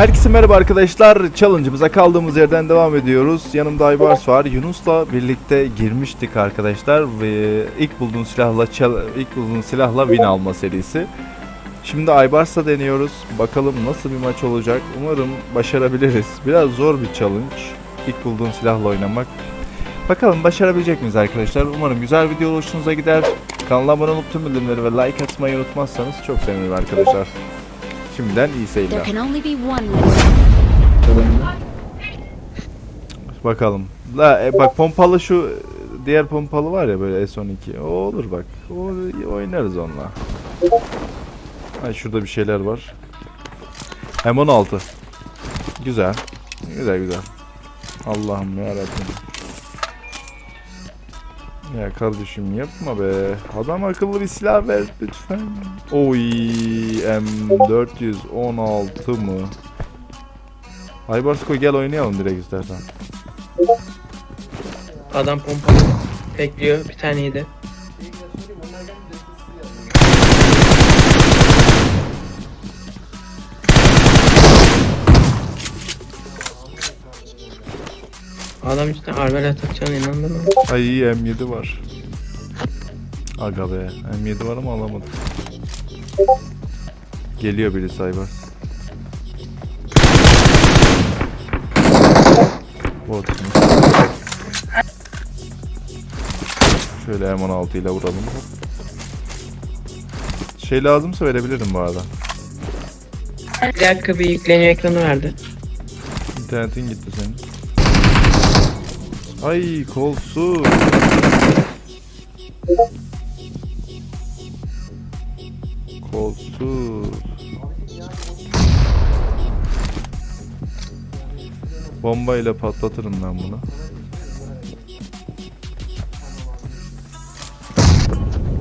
Herkese merhaba arkadaşlar. Challenge'ımıza kaldığımız yerden devam ediyoruz. Yanımda Aybars var. Yunus'la birlikte girmiştik arkadaşlar ve ilk bulduğun silahla ilk bulduğun silahla win alma serisi. Şimdi Aybars'la deniyoruz. Bakalım nasıl bir maç olacak. Umarım başarabiliriz. Biraz zor bir challenge. İlk bulduğun silahla oynamak. Bakalım başarabilecek miyiz arkadaşlar? Umarım güzel video hoşunuza gider. Kanala abone olup tüm bildirimleri ve like atmayı unutmazsanız çok sevinirim arkadaşlar. Şimdiden iyi seyirler. Bakalım. La e, bak pompalı şu diğer pompalı var ya böyle S12. O olur bak. O oynarız onunla. Ha şurada bir şeyler var. M16. Güzel. Güzel güzel. Allah'ım ya Ya kardeşim yapma be. Adam akıllı bir silah ver lütfen. Oy M416 mı? Aybarsko gel oynayalım direkt istersen. Adam pompalı bekliyor bir tane yedi. Adam işte arbelet atacağına inandın mı? Ay iyi M7 var. Aga be. M7 var ama alamadım. Geliyor biri Cyber. Botmuş. Şöyle M16 ile vuralım. Şey lazımsa verebilirim bu arada. Bir dakika bir yükleniyor ekranı verdi. İnternetin gitti senin. Ay kolsuz. Kolsuz. Bombayla patlatırım ben bunu.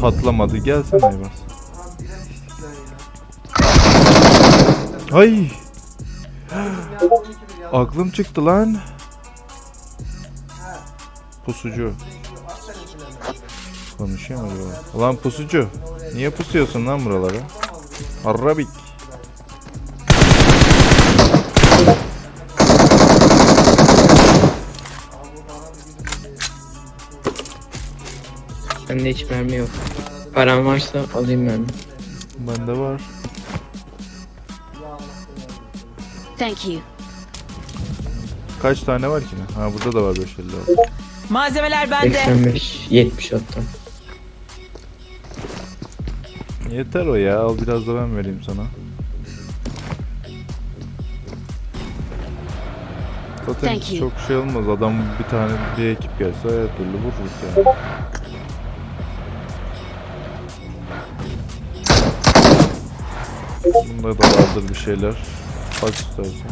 Patlamadı. Gelsene Aybars. Ay! Aklım çıktı lan. Pusucu. Konuşuyor mu acaba? Ulan pusucu. Niye pusuyorsun lan buralara? Arabik. Bende hiç mermi yok. Param varsa alayım mermi. Bende var. Thank you. Kaç tane var ki? Ha burada da var 550 var. Malzemeler bende. 85, 70 hatta. Yeter o ya. Al biraz da ben vereyim sana. Zaten Thank you. çok şey olmaz. Adam bir tane bir ekip gelse her türlü vururuz yani. Bunda da vardır bir şeyler. Bak istersen.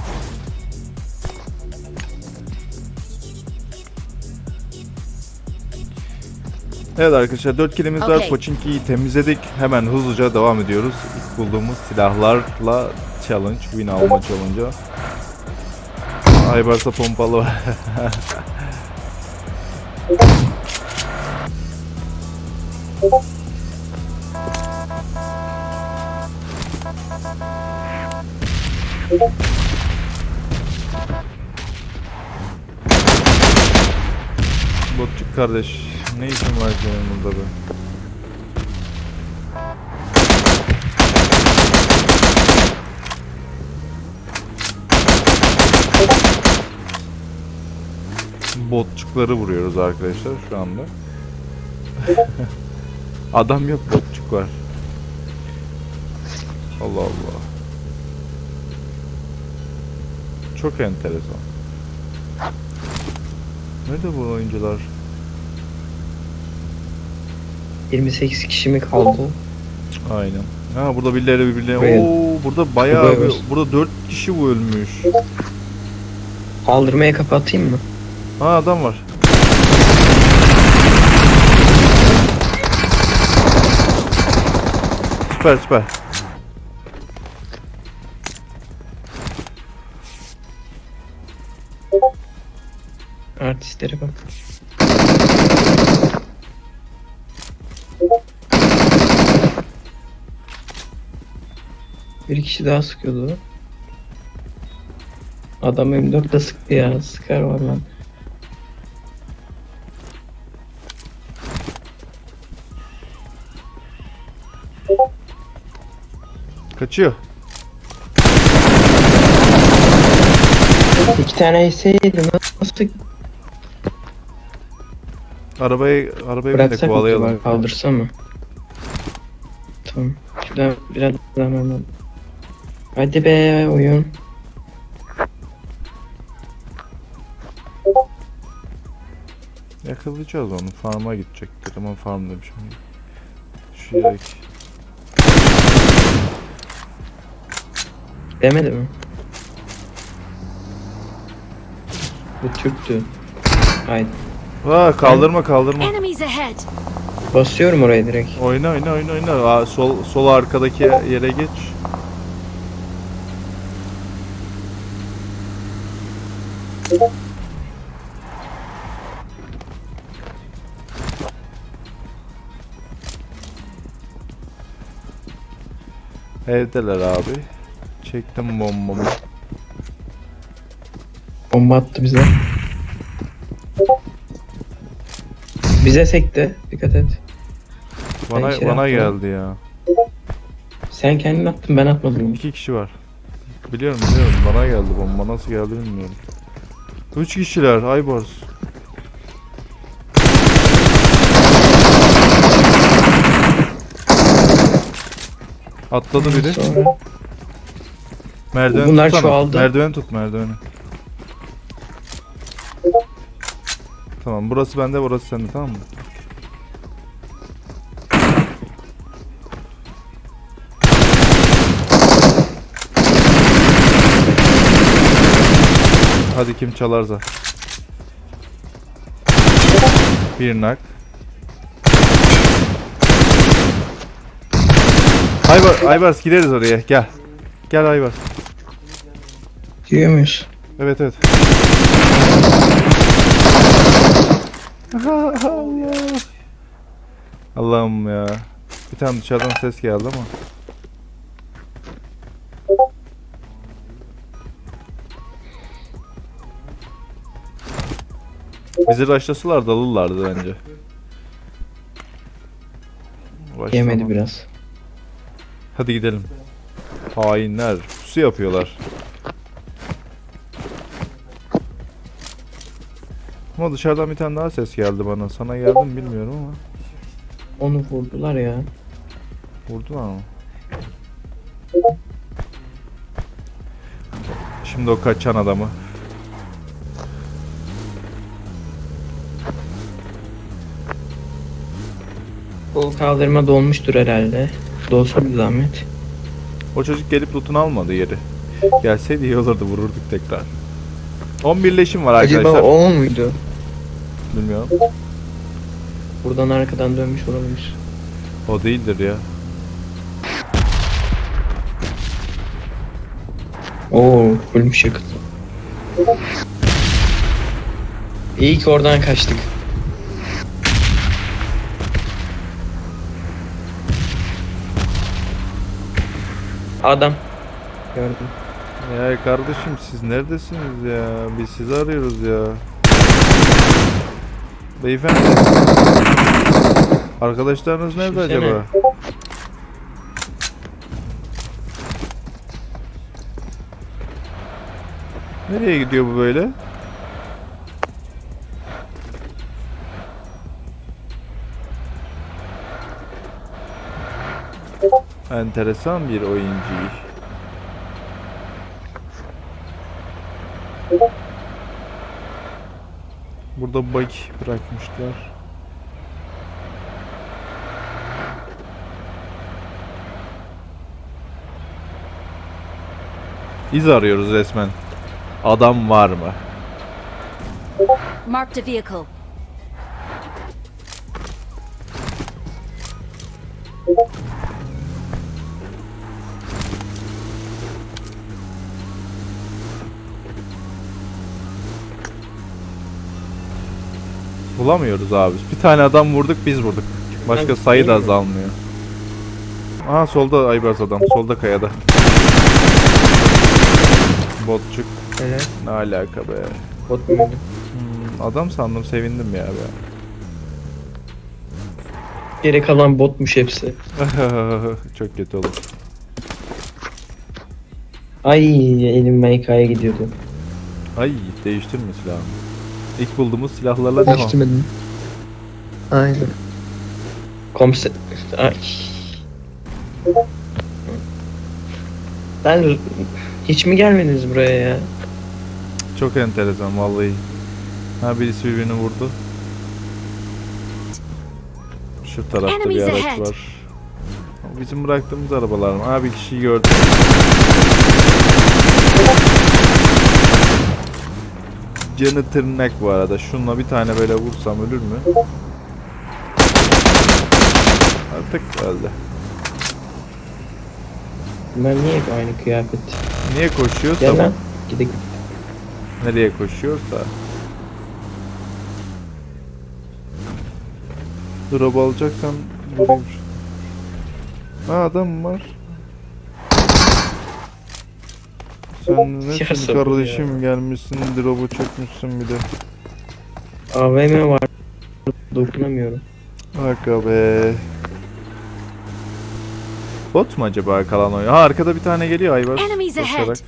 Evet arkadaşlar 4 kilimiz var. Okay. Pochinki'yi temizledik. Hemen hızlıca devam ediyoruz. İlk bulduğumuz silahlarla challenge, win alma challenge'a. Aybars'a pompalı var. Botçuk kardeş, ne işin var senin burada be? Botçukları vuruyoruz arkadaşlar şu anda. Adam yok botçuk var. Allah Allah. Çok enteresan. Nerede bu oyuncular? 28 kişi mi kaldı? Aynen. Ha burada birileri birbirine. Buraya- Oo burada bayağı Buraya bir, var. burada 4 kişi bu ölmüş. Kaldırmaya kapatayım mı? Ha adam var. Süper süper. Artistlere bak. Bir kişi daha sıkıyordu. Adam M4 de sıktı ya. Sıkar valla. Kaçıyor. İki tane yeseydi nasıl Arabayı arabaya bin de bıraksak mı kovalayalım. acaba? Kaldırsa mı? Tamam. Şuradan biraz daha hemen. Hadi be oyun. Yakalayacağız onu. Farm'a gidecektir ama farm demişim. Şu yere Demedi mi? Bu Türktü. Haydi. Aa, kaldırma kaldırma. Enemies ahead! Basıyorum oraya direkt. Oyna oyna oyna oyna. Aa, sol sol arkadaki yere geç. Evdeler abi. Çektim bombamı. Bomba attı bize. Bize sekti. Dikkat et. Bana şey bana yaptım. geldi ya. Sen kendin attın ben atmadım. İki kişi var. Biliyorum biliyorum bana geldi bomba nasıl geldi bilmiyorum. Üç kişiler Aybars. Atladı biri. Sonra Merdiven Bunlar tutsana. çoğaldı. Merdiven tut merdiveni. Tamam burası bende burası sende tamam mı? Hadi kim çalarsa. Bir nak. Aybar, Aybars gideriz oraya gel. Gel Aybars. Giriyor muyuz? Evet evet. Allah. Allah'ım ya. Bir tane dışarıdan ses geldi ama. Bizi raşlasalar dalırlardı bence. Raşlama. Yemedi biraz. Hadi gidelim. Hainler. Pusu yapıyorlar. Ama dışarıdan bir tane daha ses geldi bana. Sana geldi mi bilmiyorum ama. Onu vurdular ya. Vurdular mı? Şimdi o kaçan adamı. Bu kaldırma dolmuştur herhalde. Dolsun bir zahmet. O çocuk gelip lootunu almadı yeri. Gelseydi iyi olurdu vururduk tekrar. 11 leşim var arkadaşlar. Acaba o muydu? Bilmiyorum. Buradan arkadan dönmüş olabilir. O değildir ya. Oo, ölmüş yakıt. İyi ki oradan kaçtık. Adam. Gördüm. Ya kardeşim siz neredesiniz ya? Biz sizi arıyoruz ya. Beyefendi. Arkadaşlarınız nerede Düşünsene. acaba? Nereye gidiyor bu böyle? Enteresan bir oyuncu. Burada bike bırakmışlar. İz arıyoruz resmen. Adam var mı? Marked a vehicle. Bulamıyoruz abi. Bir tane adam vurduk biz vurduk. Başka sayı da azalmıyor. Aha solda Aybars adam. Solda kayada. Botçuk. Helal. Ne alaka be. Bot muydu? Hmm, adam sandım sevindim ya be. Geri kalan botmuş hepsi. Çok kötü olur. Ay elim MK'ya gidiyordu. Ay değiştirme silahı. İlk bulduğumuz silahlarla devam. Değiştirmedim. Aynen. Komiser... Ay. Ben hiç mi gelmediniz buraya ya? Çok enteresan vallahi. Ha birisi birbirini vurdu. Şu tarafta bir araç var. Bizim bıraktığımız arabalar mı? Ha bir kişiyi gördüm. Canı tırnak bu arada. Şunla bir tane böyle vursam ölür mü? Artık öldü. Ben niye hep aynı kıyafet? Niye koşuyorsa Gel bu- lan. Gidelim. Nereye koşuyorsa. Drop alacaksan vurayım şu. Ha adam var. Sen ne Ya sabır kardeşim gelmişsin drop'u çekmişsin bir de. AVM var. Dokunamıyorum. Aga be. Bot mu acaba kalan oyun? Ha arkada bir tane geliyor Aybar. Enemies ahead. koşarak.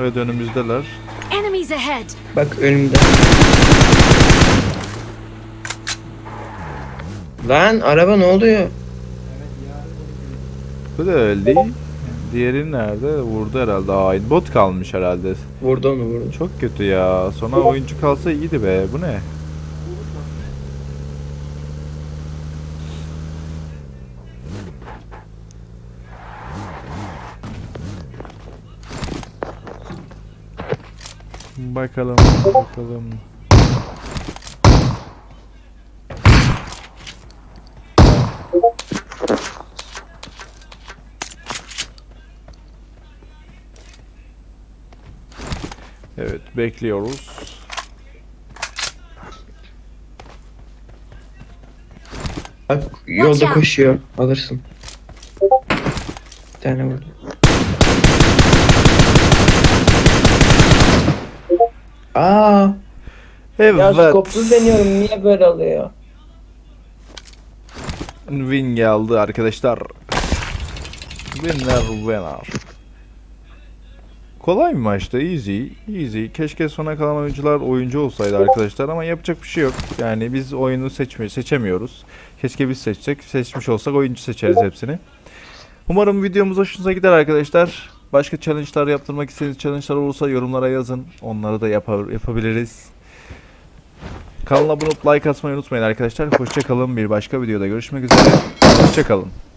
Evet önümüzdeler. Enemies ahead. Bak önümde. Lan araba ne oluyor? Bu da değil. Diğeri nerede? Vurdu herhalde. Aa, bot kalmış herhalde. Vurdu onu vurdu. Çok kötü ya. Sonra oyuncu kalsa iyiydi be. Bu ne? Bakalım, bakalım. Evet, bekliyoruz. Bak yolda koşuyor. Alırsın. Bir tane vurdu. Aa, Evet. deniyorum niye böyle oluyor? Win geldi arkadaşlar. Winner winner. Kolay bir maçtı. Easy. Easy. Keşke sona kalan oyuncular oyuncu olsaydı arkadaşlar ama yapacak bir şey yok. Yani biz oyunu seçme seçemiyoruz. Keşke biz seçsek. Seçmiş olsak oyuncu seçeriz hepsini. Umarım videomuz hoşunuza gider arkadaşlar. Başka challenge'lar yaptırmak istediğiniz challenge'lar olursa yorumlara yazın. Onları da yapar, yapabiliriz. Kanala abone olup like atmayı unutmayın arkadaşlar. Hoşçakalın. Bir başka videoda görüşmek üzere. Hoşçakalın.